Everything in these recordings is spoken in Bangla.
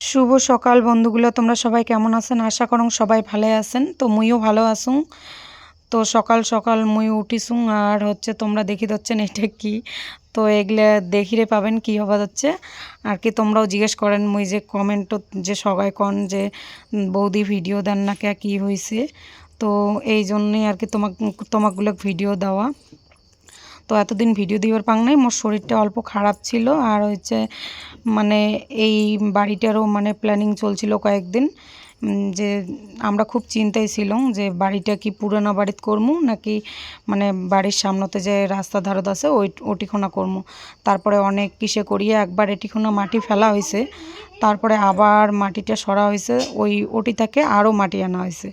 শুভ সকাল বন্ধুগুলো, তোমরা সবাই কেমন আছেন? আশা করং সবাই ভালো আছেন। তো মুইও ভালো আসুন তো সকাল সকাল মুই উঠিসুং আর হচ্ছে তোমরা দেখি দচ্ছেন এটা কি। তো এগুলা দেখিরে পাবেন কি হবা যাচ্ছে আর কি তোমরাও জিজ্ঞেস করেন মুই যে কমেন্ট যে সবাই কন যে বৌদি ভিডিও দেন না কে, কী হয়েছে তো এই জন্যই আর কি তোমাক, তোমাকগুলো ভিডিও দেওয়া। তো এতদিন ভিডিও দিবার পাং নাই। মোর শরীরটা অল্প খারাপ ছিল আর হচ্ছে মানে এই বাড়িটারও মানে প্ল্যানিং চলছিল কয়েকদিন। যে আমরা খুব চিন্তায় ছিলাম যে বাড়িটা কি পুরানো বাড়িতে করমু নাকি মানে বাড়ির সামনেতে যে রাস্তা ধারত আছে ওই, ওটিখোনা করমু। তারপরে অনেক কিসে করিয়ে একবার এটিখোনা মাটি ফেলা হয়েছে তারপরে আবার মাটিটা সরা হয়েছে ওই ওটি থেকে আরও মাটি আনা হয়েছে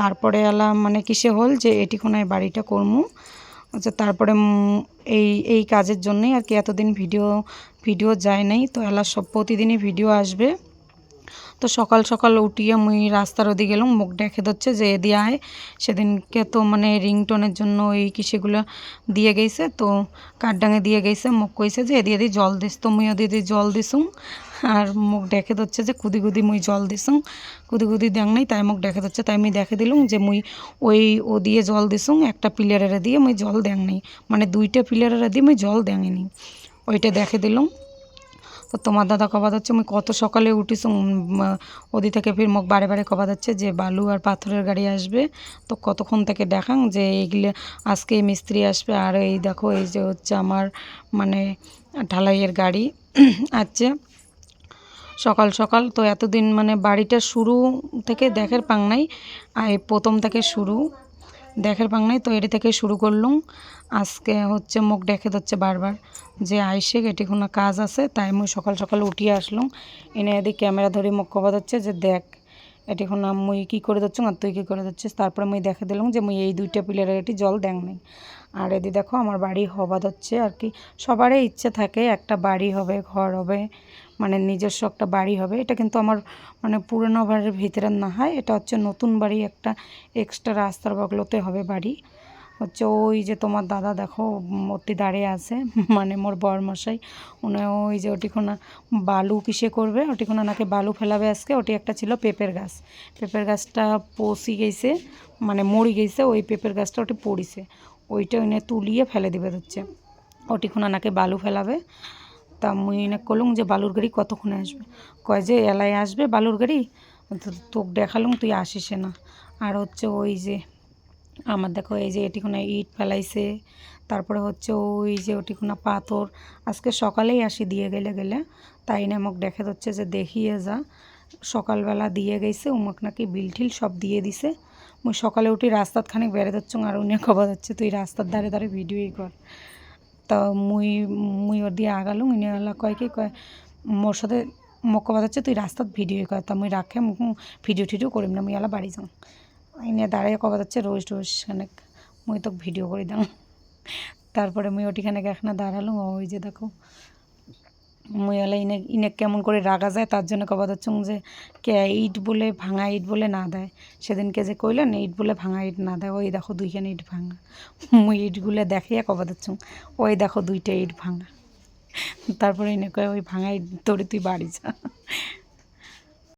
তারপরে এলাম মানে কিসে হল যে এটিখোনায় বাড়িটা করমু। আচ্ছা তারপরে এই এই কাজের জন্যই আর কি এতদিন ভিডিও ভিডিও যায় নাই। তো এলা সব প্রতিদিনই ভিডিও আসবে। তো সকাল সকাল উঠিয়ে মুই রাস্তার ওদিকে গেলাম, মুখ দেখে ধরছে যে এদি আয়। সেদিনকে তো মানে রিংটোনের জন্য ওই কিসেগুলো দিয়ে গেছে, তো কাঠডাঙে দিয়ে গেছে, মুখ কইছে যে এদি এদি জল দিস। তো মুই ওদি জল দিছুং আর মুখ দেখে ধরছে যে কুদি কুদি মুই জল দিছুং কুদি কুদি দেখ নাই, তাই মুখ দেখে ধরছে, তাই মুই দেখে দিলুম যে মুই ওই ও দিয়ে জল দিছুং একটা পিলারের দিয়ে মুই জল দেখ নাই। মানে দুইটা পিলারের দিয়ে মুই জল দেঙিনি ওইটা দেখে দিলুম তো তোমার দাদা কবাদ হচ্ছে মুই কত সকালে উঠিস ওদি থেকে ফির মুখ বারে বারে কবাদ হচ্ছে যে বালু আর পাথরের গাড়ি আসবে। তো কতক্ষণ থেকে দেখাং যে এইগুলো, আজকে মিস্ত্রি আসবে আর এই দেখো, এই যে হচ্ছে আমার মানে ঢালাইয়ের গাড়ি আছে। সকাল সকাল তো এতদিন মানে বাড়িটা শুরু থেকে দেখের পাংনাই আর প্রথম থেকে শুরু দেখের পাং নাই, তো এটি থেকে শুরু করলুম। আজকে হচ্ছে মুখ দেখে হচ্ছে বারবার যে আইসে এটি কোনো কাজ আছে, তাই মুই সকাল সকাল উঠিয়ে আসলুম। এনে এদিকে ক্যামেরা ধরে মুখ কবাদ হচ্ছে যে দেখ, এটি কোনো মুই কী করে দিচ্ছ আর তুই কী করে দিচ্ছিস তারপরে মুই দেখে দিলাম যে মুই এই দুইটা পিলারের এটি জল দেখ নাই। আর এদি দেখো আমার বাড়ি হবাদ হচ্ছে আর কি। সবারই ইচ্ছে থাকে একটা বাড়ি হবে, ঘর হবে মানে নিজস্ব একটা বাড়ি হবে। এটা কিন্তু আমার মানে পুরনো বাড়ির ভিতরে না হয়। এটা হচ্ছে নতুন বাড়ি একটা এক্সট্রা রাস্তার বগলতে হবে বাড়ি। হচ্ছে ওই যে তোমার দাদা দেখো মূর্তি দাঁড়িয়ে আছে। মানে মোর বরমশাই, উনি ওই যে ওটিখানা বালু কিসে করবে। ওটিখানা নাকি বালু ফেলাবে আজকে। ওটি একটা ছিল পেঁপের গাছ। পেঁপের গাছটা পচি গেছে মানে মরি গেছে, ওই পেঁপের গাছটা ওটি পড়িছে। ওইটা এনে তুলিয়ে ফেলে দিবে হচ্ছে। ওটিখানা নাকি বালু ফেলাবে। তা মুই এনে কলুম যে বালুর গাড়ি কতক্ষণে আসবে? কয় যে এলাই আসবে বালুর গাড়ি? তোকে দেখালুম, তুই আসিস না। আর হচ্ছে ওই যে আমার দেখো, এই যে এটিখানে ইট ফেলাইছে। তারপরে হচ্ছে ওই যে ওটিখানা পাথর। আজকে সকালেই আসি, দিয়ে গেলে গেলে। তাই না মোক দেখে হচ্ছে যে দেখিয়ে যা। সকালবেলা দিয়ে গেছে, উমক নাকি বিল ঠিল সব দিয়ে দিছে। মুই সকালে উঠি রাস্তাত খানিক বেড়ে যাচ্ছ আর উনি খবর হচ্ছে তুই রাস্তার ধারে ধারে ভিডিওই কর। তা মুই মুই ওর দিয়ে আগালুম, ইনি কয় কি, কয়, মোর সাথে মোক কবাদ হচ্ছে, তুই রাস্তাত ভিডিও কর। তা মুই রাখে ভিডিও টিডিও করিম না, মুই আলা বাড়ি যাও এনে দাঁড়িয়ে কবাদ হচ্ছে রোজ রোজ খানেক মুই তো ভিডিও করে দাম তারপরে মুই ওটিখানে এখানে দাঁড়ালুম ওই যে দেখো মুই এলা ইনে ইনে কেমন করে রাগা যায়, তার জন্য কবাদ চুং যে, কে ইট বলে ভাঙা ইট বলে না দেয়। সেদিনকে যে কইলেন, ইট বলে ভাঙা ইট না দেয়, ওই দেখো দুইখানে ইট ভাঙা। মুই ইটগুলো দেখিয়া কবাদ চুং ওই দেখো দুইটা ইট ভাঙা। তারপরে এনে কয়, ওই ভাঙা ইট তোরে তুই বাড়ি যা।